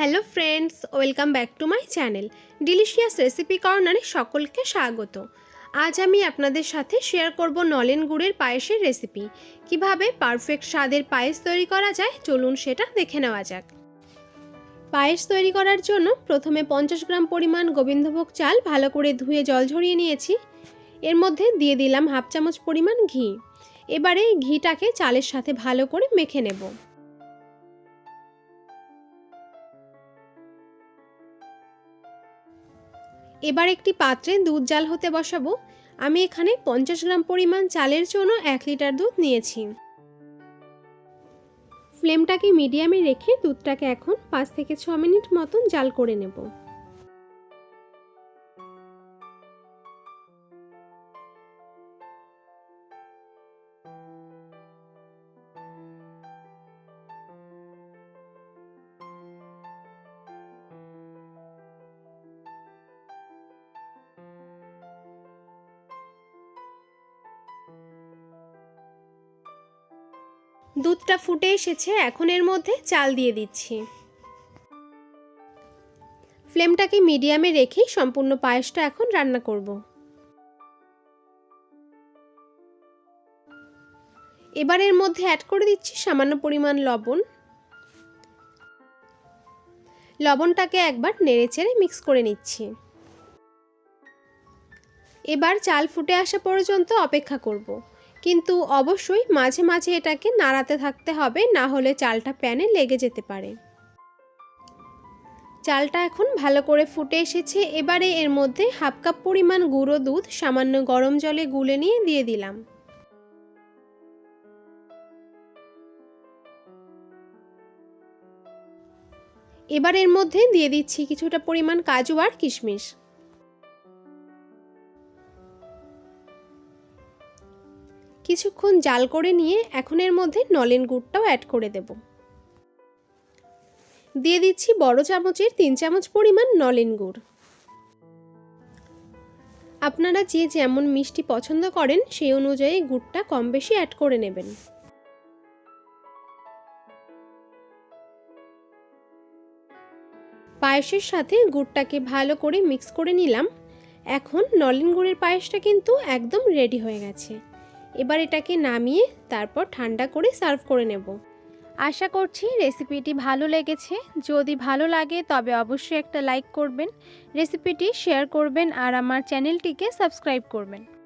Hello friends welcome back to my channel delicious recipe কর্নারে সকলকে স্বাগত। আজ আমি আপনাদের সাথে শেয়ার করব নলেন গুড়ের পায়েসের রেসিপি কীভাবে পারফেক্ট স্বাদের পায়েস তৈরি করা যায়, চলুন সেটা দেখে নেওয়া যাক। পায়েস তৈরি করার জন্য প্রথমে পঞ্চাশ গ্রাম পরিমাণ গোবিন্দভোগ চাল ভালো করে ধুয়ে জল ঝরিয়ে নিয়েছি। এর মধ্যে দিয়ে দিলাম হাফ চামচ পরিমাণ ঘি। এবারে ঘিটাকে চালের সাথে ভালো করে মেখে নেব। এবার একটি পাত্রে দুধ জাল হতে বসাবো। আমি এখানে পঞ্চাশ গ্রাম পরিমাণ চালের জন্য এক লিটার দুধ নিয়েছি। ফ্লেমটাকে মিডিয়ামে রেখে দুধটাকে এখন পাঁচ থেকে ছ মিনিট মতন জাল করে নেব। দুধটা ফুটে এসেছে, এখন এর মধ্যে চাল দিয়ে দিচ্ছি। ফ্লেমটাকে মিডিয়ামে রেখেই সম্পূর্ণ পায়েসটা এখন রান্না করব। এবার এর মধ্যে অ্যাড করে দিচ্ছি সামান্য পরিমাণ লবণ। লবণটাকে একবার নেড়েচেড়ে মিক্স করে নিচ্ছি। এবার চাল ফুটে আসা পর্যন্ত অপেক্ষা করব। কিন্তু অবশ্যই মাঝে মাঝে এটাকে নাড়াতে থাকতে হবে, না হলে চালটা প্যানে লেগে যেতে পারে। চালটা এখন ভালো করে ফুটে এসেছে, এবারে এর মধ্যে হাফ কাপ পরিমাণ গুঁড়ো দুধ, সামান্য গরম জলে গুলে নিয়ে দিয়ে দিলাম। এবার এর মধ্যে দিয়ে দিচ্ছি কিছুটা পরিমাণ কাজু আর কিশমিশ। কিছুক্ষণ জাল করে নিয়ে এখন এর মধ্যে নলেন গুড়টাও অ্যাড করে দেব। দিয়ে দিচ্ছি বড় চামচের তিন চামচ পরিমাণ নলেন গুড়। আপনারা যে যেমন মিষ্টি পছন্দ করেন, সেই অনুযায়ী গুড়টা কম বেশি অ্যাড করে নেবেন। পায়েসের সাথে গুড়টাকে ভালো করে মিক্স করে নিলাম। এখন নলেন গুড়ের পায়েসটা কিন্তু একদম রেডি হয়ে গেছে। এবার এটাকে নামিয়ে তারপর ঠান্ডা করে সার্ভ করে নেব। আশা করছি রেসিপিটি ভালো লেগেছে। যদি ভালো লাগে তবে অবশ্যই একটা লাইক করবেন, রেসিপিটি শেয়ার করবেন আর আমার চ্যানেলটিকে সাবস্ক্রাইব করবেন।